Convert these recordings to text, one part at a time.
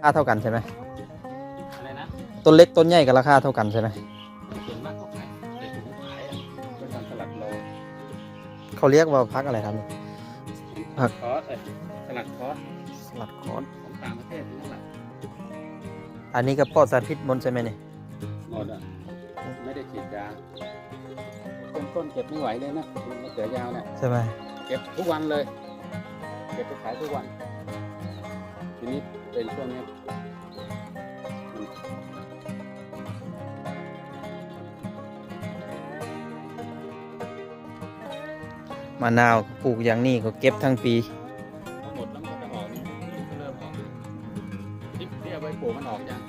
ราคาเท่ากันใช่ไหมอะไรนะต้นเล็กต้นใหญ่ก็ราคาเท่ากันใช่ไหมส่วนมากเขาขายใส่ถุงขายอะเป็นทำสลัดโลเขาเรียกว่าพักอะไรครับ ผัก คอสเอ้ยสลัดคอสสลัดคอสของต่างประเทศนั่นแหละอันนี้ก็ปลอดสารพิษหมดใช่ไหมเนี่ยหมดอะไม่ได้ฉีดยาต้นต้นเก็บไม่ไหวเลยนะมะเขือยาวเนี่ยใช่ไหมเก็บทุกวันเลย เก็บไปขายทุกวัน ทีนี้เป็นช่วงนี้มันมะนาวปลูกอย่างนี้ก็เก็บทั้งปีพอหมดแล้วมันก็จะออกนี่ลูกก็เริ่มออกที่ที่เอาไว้ปลูกมันออกยัง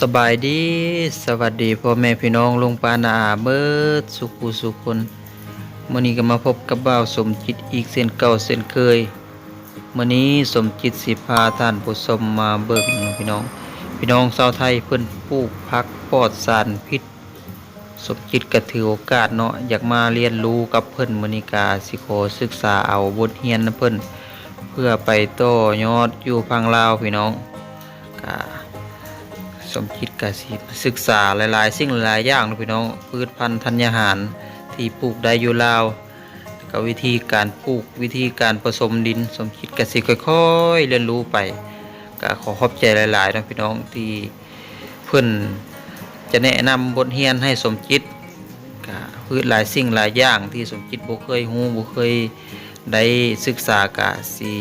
สบายดี สวัสดีพ่อแม่พี่น้องลุงปานาอาเบิดสุขุสุขคนมื่อนี้ก็มาพบกับบ่าวสมจิตอีกเส้นเก่าเส้นเคยมื่อนี้สมจิตสิพาท่านผู้ชมมาเบิ่งพี่น้อง พี่น้องชาวไทยเพิ่นปลูกพักปลอดสารพิษ สมจิตก็ถือโอกาสเนาะอยากมาเรียนรู้กับเพิ่นมอนิกาสิขอศึกษาเอาบทเรียนนำเพิ่นเพื่อไปต่อยอดอยู่พังลาวพี่น้องก็ สมคิดกสิศึกษาหลายๆ สิ่งหลายอย่างนะพี่น้องพืชพันธุ์ธัญญาหาร ที่ปลูกได้อยู่ลาวก็วิธีการปลูกวิธีการผสมดิน สมคิดกสิค่อยๆ เรียนรู้ไปก็ขอขอบใจหลายๆนะพี่น้องที่เพิ่อนจะแนะนำบทเรียนให้สมจิตก็พืชหลายสิ่งหลายอย่างที่สมจิตบ่เคยฮู้บ่เคยได้ศึกษากะสิ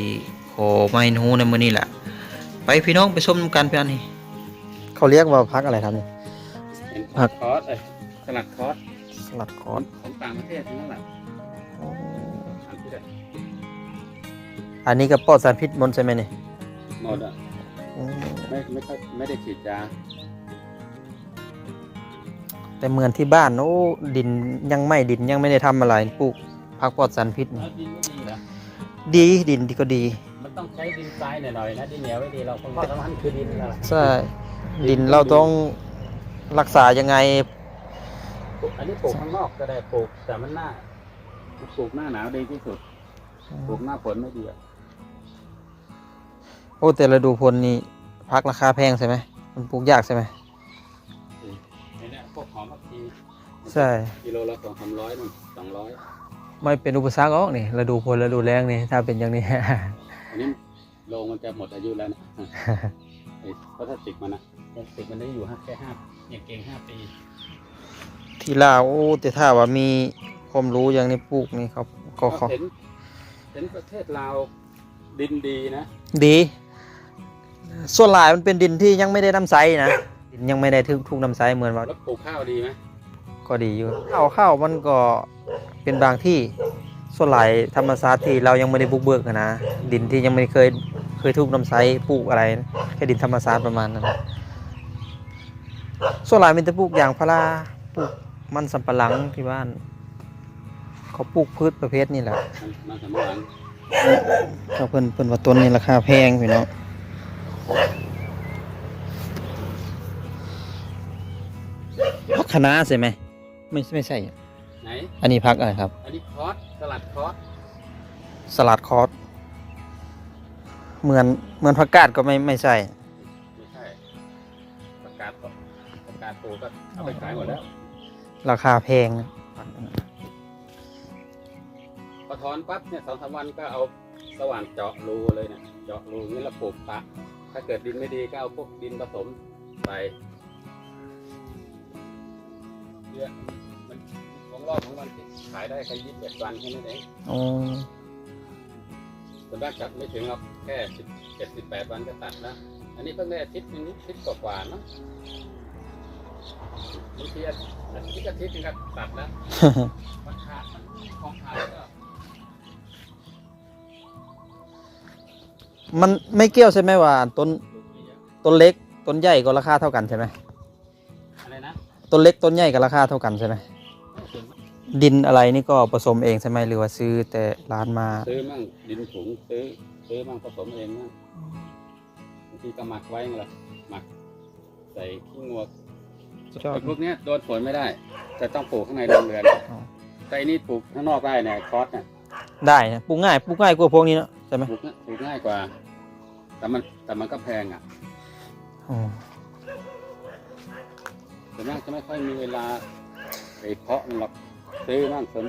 ขอมาให้ฮู้ในมื้อนี้แหละไปพี่น้องไปชมกันพี่อันนี้ เขาเรียกว่าพักอะไรครับนี่เป็นผัก คอสเอ้ยสลัดคอสสลัดคอของนของต่างประเทศนั่นแหละอันที่ได้อันนี้ก็ปลอดสารพิษหมดใช่ไหมนี่หมดอะไม่ไม่ค่อยไม่ได้ฉีดยาแต่เหมือนที่บ้านโอ้ดินยังไม่ดินยังไม่ได้ทำอะไรปลูกพักปลอดสารพิษนี่แล้วดินไม่ดีเหรอดีดินที่ก็ดี มันต้องใช้ดินทรายหน่อยๆนะดินเหนียวไม่ดีเราคนสำคัญคือดินนั่นแหละใช่ ดินเราต้องรักษายังไงปลูกอันนี้ปลูกข้างนอกก็ได้ปลูกแต่มันหน้าปลูกหน้าหนาวดีที่สุดปลูกหน้าฝนไม่ดีอะโอ้แต่ฤดูพลนี่พักราคาแพงใช่ไหมมันปลูกยากใช่ไหมนี่เนี่ยพวกหอมผักชีใช่กิโลละสองสามร้อยนู่นสองร้อยไม่เป็นอุปสรรคออกนี่ฤดูพลฤดูแล้งนี่ถ้าเป็นอย่างนี้อันนี้โรงมันจะหมดอายุแล้วนะไอ้พลาสติกมันนะ พลาสติกมันได้อยู่ห้าแค่ห้าอย่างเก่งห้าปีที่ลาวโอ้แต่ถ้าว่ามีความรู้อย่างนี้ปลูกนี่ครับก็ขอเห็นเห็นประเทศลาวดินดีนะ ดี ส่วนหลายมันเป็นดินที่ยังไม่ได้น้ำใสนะดินยังไม่ได้ทุกทุกน้ำใสเหมือนว่าแล้วปลูกข้าวดีไหมก็ดีอยู่ข้าวข้าวมันก็เป็นบางที่ส่วนหลายธรรมชาติที่เรายังไม่ได้บุกเบิกอะนะดินที่ยังไม่เคยเคยทุกน้ำใสปลูกอะไรแค่ดินธรรมชาติประมาณนั้น ส่วนหลายมันจะปลูกอย่างพาราปลูกมันสำปะหลังที่บ้าน เขาปลูกพืชประเภทนี้แหละมันมันสำคัญเขาเพิ่นเพิ่นว่าต้นนี้ราคาแพงพี่น้องพักคะน้าใช่ไหมไม่ไม่ใช่ไหนอันนี้พักอะไรครับ อันนี้คอสสลัดคอสสลัดคอสเหมือนเหมือนผักกาดก็ไม่ไม่ใช่ ประกาศปลูกก็เอาไปขายหมดแล้วราคาแพงนะพอถอนปั๊บเนี่ยสองสามวันก็เอาสว่านเจาะรูเลยเนี่ยเจาะรูนี้แล้วปลูกปะ ถ้าเกิดดินไม่ดีก็เอาพวกดินผสมใส่เนี่ยมันของรอบของมันขายได้แค่ยี่สิบเอ็ดวันแค่นั้นเองอ๋อส่วนมากจับไม่ถึงหรอกแค่สิบเจ็ดสิบแปดวันก็ตัดแล้วอันนี้เพิ่งได้อาทิตย์หนึงนิดอาทิตย์กว่าๆเนาะ บางทีอาทิตย์อาทิตย์อาทิตย์หนึงก็ตัดแล้วมันขาดมันของขาดก็มันไม่เกี่ยวใช่ไหมว่าต้นลูกไม่เยอะต้นเล็กต้นใหญ่ก็ราคาเท่ากันใช่ไหมอะไรนะต้นเล็กต้นใหญ่ก็ราคาเท่ากันใช่ไหมไม่ถึงดินอะไรนี่ก็ผสมเองใช่ไหมหรือว่าซื้อแต่ร้านมาซื้อมั่งดินถุงซื้อซื้อมั่งผสมเองมั่งบางทีก็หมักไว้ไงล่ะหมักใส่ขี้งว กชอบแต่พวกเนี้ยโดนฝนไม่ได้จะต้องปลูกข้างในโรงเรือนอ๋อ แต่อันนี้ปลูกข้างนอกได้เนี่ยคอสเนี่ยได้นะปลูกง่ายปลูกง่ายกว่าพวกนี้เนอะใช่ไหมปลูกง่ายปลูกง่ายกว่า แต่มันแต่มันก็แพงอะอ๋อส่วนมากจะไม่ค่อยมีเวลาไปเพาะมันหรอกซื้อบ้างส่วน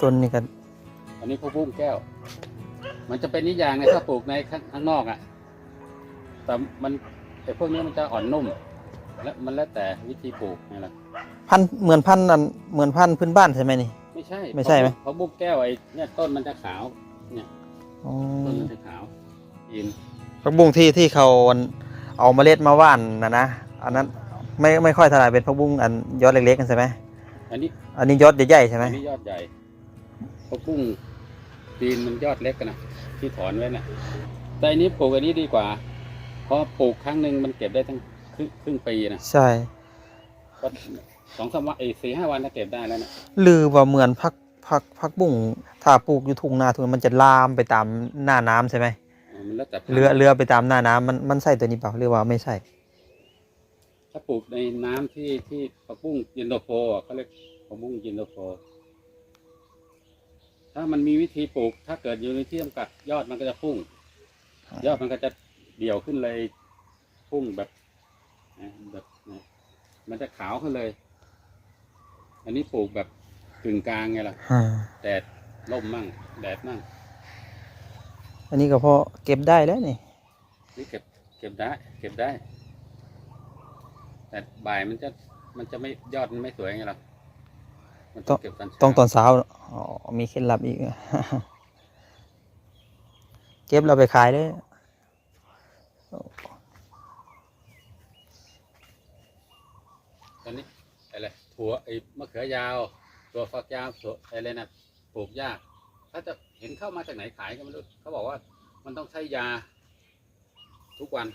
ต้นนี่ก็อันนี้พวกบุ้งแก้ว มันจะเป็นนิยางเนี่ยถ้าปลูกในข้างข้างนอกอะ แต่มันไอ้พวกนี้มันจะอ่อนนุ่ม และมันแล้วแต่วิธีปลูกนี่แหละพันธุ์เหมือนพันธุ์นั่นเหมือนพันธุ์พื้นบ้านใช่ไหมนี่ ไม่ใช่ไม่ใช่ไหม เพราะบุ้งแก้วไอ้เนี่ยต้นมันจะขาวเนี่ยอ๋อต้นมันจะขาวอินผักบุ้งที่ที่เขาเอาเมล็ดมาหว่านนะนะอันนั้นไม่ไม่ค่อยเท่าไหร่เป็นผักบุ้งอันยอดเล็กๆกันใช่ไหมอันนี้อันนี้ยอดใหญ่ๆใช่ไหมอันนี้ยอดใหญ่เพราะกุ้งปีนมันยอดเล็กกันนะที่ถอนไว้น่ะแต่อันนี้ปลูกอันนี้ดีกว่า เพราะปลูกครั้งหนึ่งมันเก็บได้ทั้งครึ่งครึ่งปีนะใช่ ก็สองสามวันเอ้ยสี่ห้าวันก็เก็บได้แล้วนะลือว่าเหมือนพักพักพักบุ้งถ้าปลูกอยู่ทุ่งนาทุ่งมันจะลามไปตามหน้าน้ำใช่ไหมเออมันแล้วแต่พันธุ์เรือเรือไปตามหน้าน้ำมันมันใส่ตัวนี้เปล่าหรือว่าไม่ใส่ถ้าปลูกในน้ำที่ที่ผักบุ้งยินโดโฟอะเขาเรียกผักบุ้งยินโดโฟ ถ้ามันมีวิธีปลูก ถ้าเกิดอยู่ในที่จำกัดยอดมันก็จะพุ่ง ยอดมันก็จะ เดี่ยวขึ้นเลยพุ่งแบบนะแบบนะมันจะขาวขึ้นเลย อันนี้ปลูกแบบกึ่งกลางไงล่ะอ่าแดดร่มมั่ง แดดมั่ง อันนี้ก็พอเก็บได้แล้วนี่นี่เก็บเก็บได้ เก็บได้ แต่บ่ายมันจะมันจะไม่ยอดมันไม่สวยไงล่ะมันต้องเก็บตอนเช้าต้องตอนเช้าอ๋อมีเคล็ดลับอีก เก็บเราไปขายเลย ตอนนี้อะไรถั่วไอ้มะเขือยาวถั่วฝักยาวถั่วอะไรนะปลูกยาก ถ้าจะเห็นเข้ามาจากไหนขายก็ไม่รู้เขาบอกว่า มันต้องใช้ยา ทุกวัน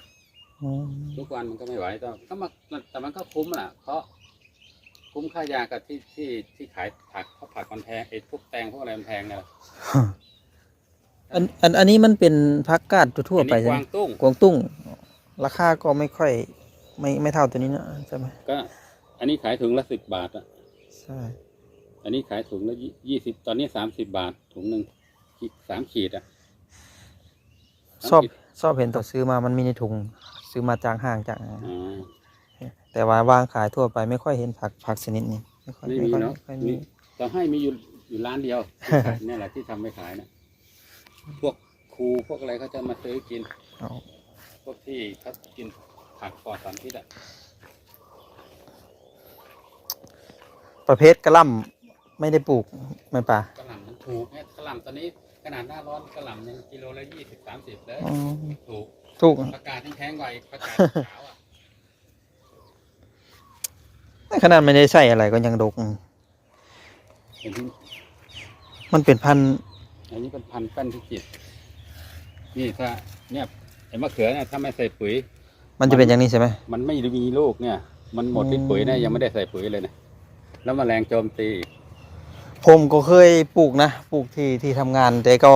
อืมทุกวันมันก็ไม่ไหวแต่ก็มาแต่มันก็คุ้มแหละเพราะคุ้มค่ายากับที่ที่ที่ขายผักเพราะผักมันแพงไอ้พวกแตงพวกอะไรมันแพงเนี่ย อันอันอันนี้มันเป็นพักกาดทั่วๆไปอันนี้ใช่กไหมวางตุ้งกวางตุ้ง ราคาก็ไม่ค่อย ไม่ไม่เท่าตัวนี้นะใช่ไหมก็อันนี้ขายถุงละสิบบาทอะใช่อันนี้ขายถุงละยี่สิบตอนนี้สามสิบบาทถุงหนึ่งขีดสามขีดอะชอบสามขีดชอบเห็นตัวซื้อมามันมีในถุง ซื้อมาจากห้างจากอ่าแต่ว่าวางขายทั่วไปไม่ค่อยเห็นผักผักชนิดนี้ไม่ค่อยไม่มีค่อยเนาะค่อยมีมีเราให้มีอยู่อยู่ร้านเดียวที่ขายเนี่ยแหละที่ทำไปขายนะ พวกครูพวกอะไรเขาจะมาซื้อกิน เอาพวกที่เขากินผักปลอดสารพิษอะประเภทกระหล่ำไม่ได้ปลูกไม่ป่ากระหล่ำมันถูกเนี่ยกระหล่ำตอนนี้ขนาดหน้าร้อนกระหล่ำยังกิโลละยี่สิบสามสิบเลยอ๋อถูกถูกประกาศที่แพงกว่าอีกประกาศขาวอะขนาดไม่ได้ใส่อะไรก็ยังดก เห็นที่มันเป็นพันธุ์ อันนี้เป็นพันธุ์แป้นพิจิตรนี่ถ้าเนี่ยไอ้มะเขือเนี่ยถ้าไม่ใส่ปุ๋ย มันจะเป็นอย่างนี้ใช่ไหมมันไม่มีลูกเนี่ย มันหมดที่ปุ๋ยเนี่ยยังไม่ได้ใส่ปุ๋ยเลยนะแล้วแมลงโจมตีอีกผมก็เคยปลูกนะปลูกที่ที่ทำงานแต่ก็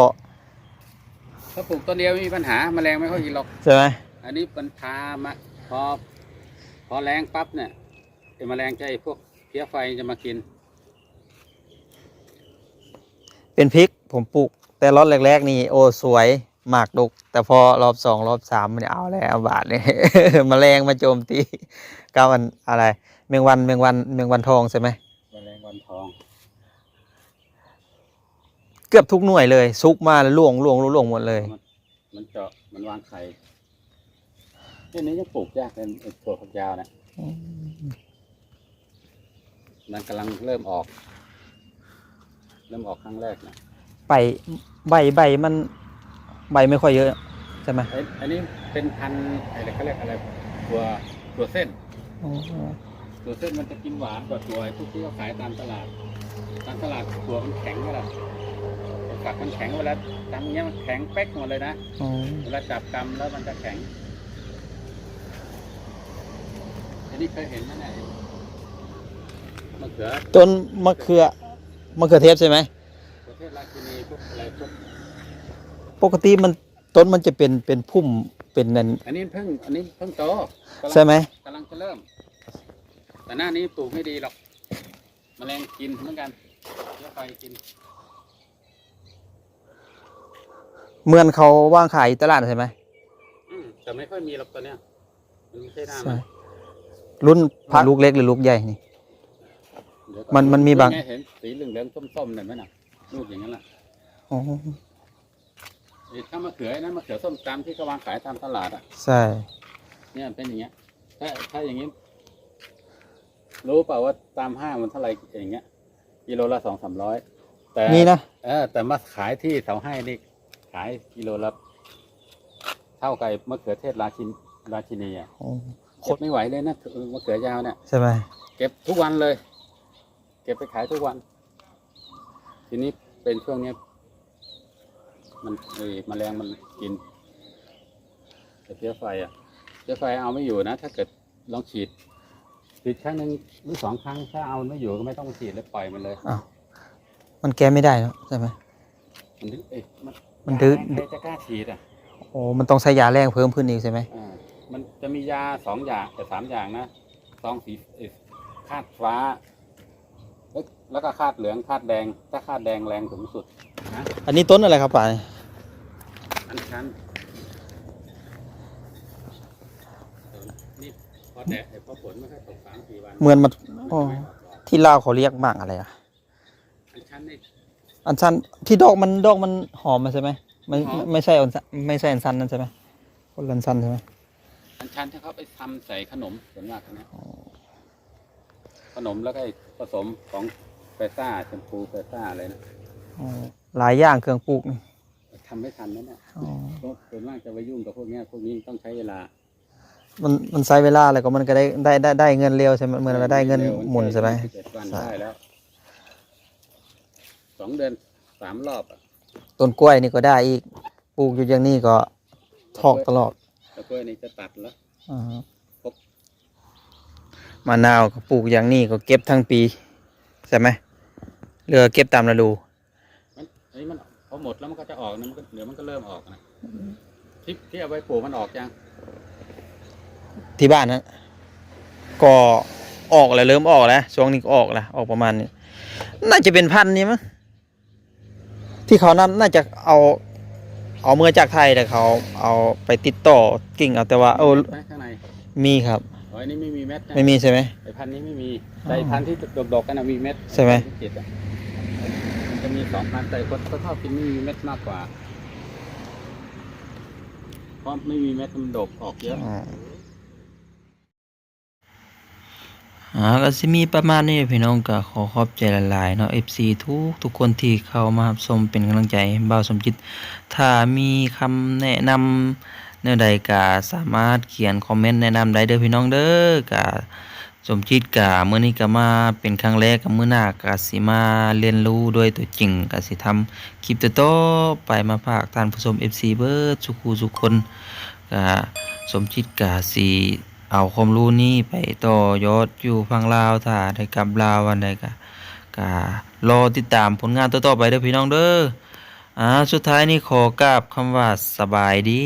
ถ้าปลูกต้นเดียวไม่มีปัญหาแมลงไม่ค่อยกินหรอกใช่ไหมอันนี้มันพามาพอพอแรงปั๊บเนี่ยไอ้แมลงจะไอ้พวกเพี้ยไฟจะมากิน เป็นพริกผมปลูก แต่รอบแรก ๆ นี่โอ้สวยหมากดกแต่พอรอบสองรอบสามมันเอาแล้วบาทเนี่ยแมลงมาโจมตีก้าวันอะไร เมงวันเมงวันเมงวันทองใช่ไหมแมลงวันทอง เกือบทุกหน่วยเลยซุกมาแล้วล่วงล่วงล่วงล่วงหมดเลย มันมันเจาะมันวางไข่เรื่องนี้ยังปลูกยากเป็นไอ้ถั่วฝักยาวนะมันกำลังเริ่มออก เริ่มออกครั้งแรกนะใบใบใบมันใบไม่ค่อยเยอะใช่ไหมไอ้อันนี้เป็นพันธุ์อะไรเขาเรียกอะไรตัวตัวเส้นตัวเส้นมันจะกินหวานกว่าตัวไอ้พวกที่เขาขายตามตลาด ตามตลาดตัวมันแข็งเวลาฝักมันแข็งเวลาทำอย่างเงี้ยมันแข็งเป๊กหมดเลยนะ อ๋อเวลาจับกำแล้วมันจะแข็ง อันนี้เคยเห็นไหมเนี่ยมะเขือ ต้นมะเขือ มะเขือเทศใช่ไหมประเทศราชินีพวกอะไรพวกปกติมันต้นมันจะเป็นเป็นพุ่มเป็นนั่นอันนี้เพิ่งอันนี้เพิ่งโตกำลังใช่ไหมกำลังจะเริ่ม แต่หน้านี้ปลูกไม่ดีหรอกแมลงกินเหมือนกันเชื้อไฟกินเหมือนเขาว่างขายอยู่ตลาดใช่ไหมอืมแต่ไม่ค่อยมีหรอกตัวเนี้ยมันไม่ใช่หน้าใช่มัน รุ่นพักลูกเล็กหรือลูกใหญ่นี่เดี๋ยวก่อ มันมันมีบางไเห็นสีเหลืองๆส้มๆเห็นไหมน่ะลูกอย่างนั้นแหละอ๋อไอ้ถ้ามะเขือไอ้นั้นมะเขือส้มตำที่เขาวางขายตามตลาดอะใช่เนี่ยเป็นอย่างเงี้ย ถ้าถ้าอย่างงี้ รู้เปล่าว่าตามห้างมันเท่าไหร่อย่างเงี้ยกิโลละสองสามร้อยแต่นี่นะเออแต่มาขายที่เสาให้นี่ขายกิโลละเท่ากับมะเขือเทศราชินราชินีอะอ๋อเก็บไม่ไหวเลยนะมะเขือยาวเนี่ยใช่ไหมเก็บทุกวันเลยเก็บไปขายทุกวัน ทีนี้เป็นช่วงเนี้ยมันเออแมลงมันกินแต่เชื้อไฟอะเชื้อไฟเอาไม่อยู่นะ ถ้าเกิดลองฉีดฉีดครั้งหนึ่งหรือสองครั้งถ้าเอาไม่อยู่ก็ไม่ต้องฉีดเลยปล่อยมันเลยอ้าวมันแก้ไม่ได้แล้วใช่ไหมมันดื้อเอ้ยมันมันดื้อใครจะกล้าฉีดอะโอ้มันต้องใช้ยาแรงเพิ่มขึ้นอีกใช่ไหมอ่ามันจะมียาสองอย่างแต่สามอย่างนะซองสีเอ่อคาดฟ้าเอ้ย แล้วก็คาดเหลืองคาดแดง ถ้าคาดแดงแรงสูงสุดนะอันนี้ต้นอะไรครับป่าอันชันนี่พอแดดพอฝนไม่ค่อยตกสามสี่วันเหมือนมันมันอ๋อไม่ออกดอกที่ลาวเขาเรียกบ้างอะไรอะอันชันนี่อันสั้นที่ดอกมันดอกมันหอมมันใช่ไหมไม่หอมไม่ใช่อันสั้นไม่ใช่อันสั้นนั่นใช่ไหมคนละอันสั้นใช่ไหมอันชันที่เขาไปทำใส่ขนมส่วนมากนะขนมแล้วก็ผสมของ เฟซ่าแชมพูเฟซ่าอะไรนะอ๋อหลายอย่างเครื่องปลูกนี่ทำไม่ทันนั่นแหละอ๋อส่วนมากจะไปยุ่งกับพวกเนี้ยพวกนี้ต้องใช้เวลามันมันใช้เวลาอะไรก็มันก็ได้ได้ได้ได้เงินเร็วใช่ไหมเหมือนเราได้เงินหมุนใช่ไหมสิบเอ็ดวันใช่ได้แล้วสองเดือนสามรอบอะต้นกล้วยนี่ก็ได้อีกปลูกอยู่อย่างนี้ก็ทอกตลอดแต่กล้วยนี่จะตัดแล้วอ่าครบมะนาวก็ปลูกอย่างนี้ก็เก็บทั้งปีใช่ไหม เรือเก็บตามฤดูมันอันนี้มันพอหมดแล้วมันก็จะออกนะมันก็เดี๋ยวมันก็เริ่มออกนะที่ที่เอาไว้ปลูกมันออกยังที่บ้านนะก็ออกแล้วเริ่มออกแล้วช่วงนี้ก็ออกแล้วออกประมาณนี้น่าจะเป็นพันธุ์นี้มั้งที่เขานำน่าจะเอา เอาเมื่อจากไทยแต่เขาเอาไปติดต่อกิ่งเอาแต่ว่าเออแม็ข้างในมีครับอ๋ออันนี้ไม่มีเม็ดนะไม่มีใช่ไหมไอพันธุ์นี้ไม่มีอ๋อแต่ไอ้พันธุ์ที่ดกๆกันนะมีเม็ดใช่ไหมที่ติดอะมัน จะมีสองพันแต่คนก็ชอบกินไม่มีเม็ดมากกว่า เพราะไม่มีเม็ดมันดกออกเยอะอ่าก็สิมีประมาณนี้พี่น้องก็ขอขอบใจหลายๆเนาะ FC ทุกทุกคนที่เข้ามารับชมเป็นกำลังใจบ่าวสมจิต ถ้ามีคำแนะนำเนื้อใดก็สามารถเขียนคอมเมนต์แนะนำได้เด้อพี่น้องเด้อก็ สมจิตก็มื้อนี้ก็มาเป็นครั้งแรกกับมื้อหน้าก็สิมาเรียนรู้ด้วยตัวจริงก็สิทำคลิปต่อๆไปมาฝากท่านผู้ชม FC เบิดทุกคู่ทุคนก็สมจิตก็สิเอาความรู้นี้ไปต่อยอดอยู่ฟังลาวถ้าได้กลับลาววันใดก็ก็รอติดตามผลงานต่อๆไปเด้อพี่น้องเด้ออ่าสุดท้ายนี้ขอกราบคำว่าสบายดี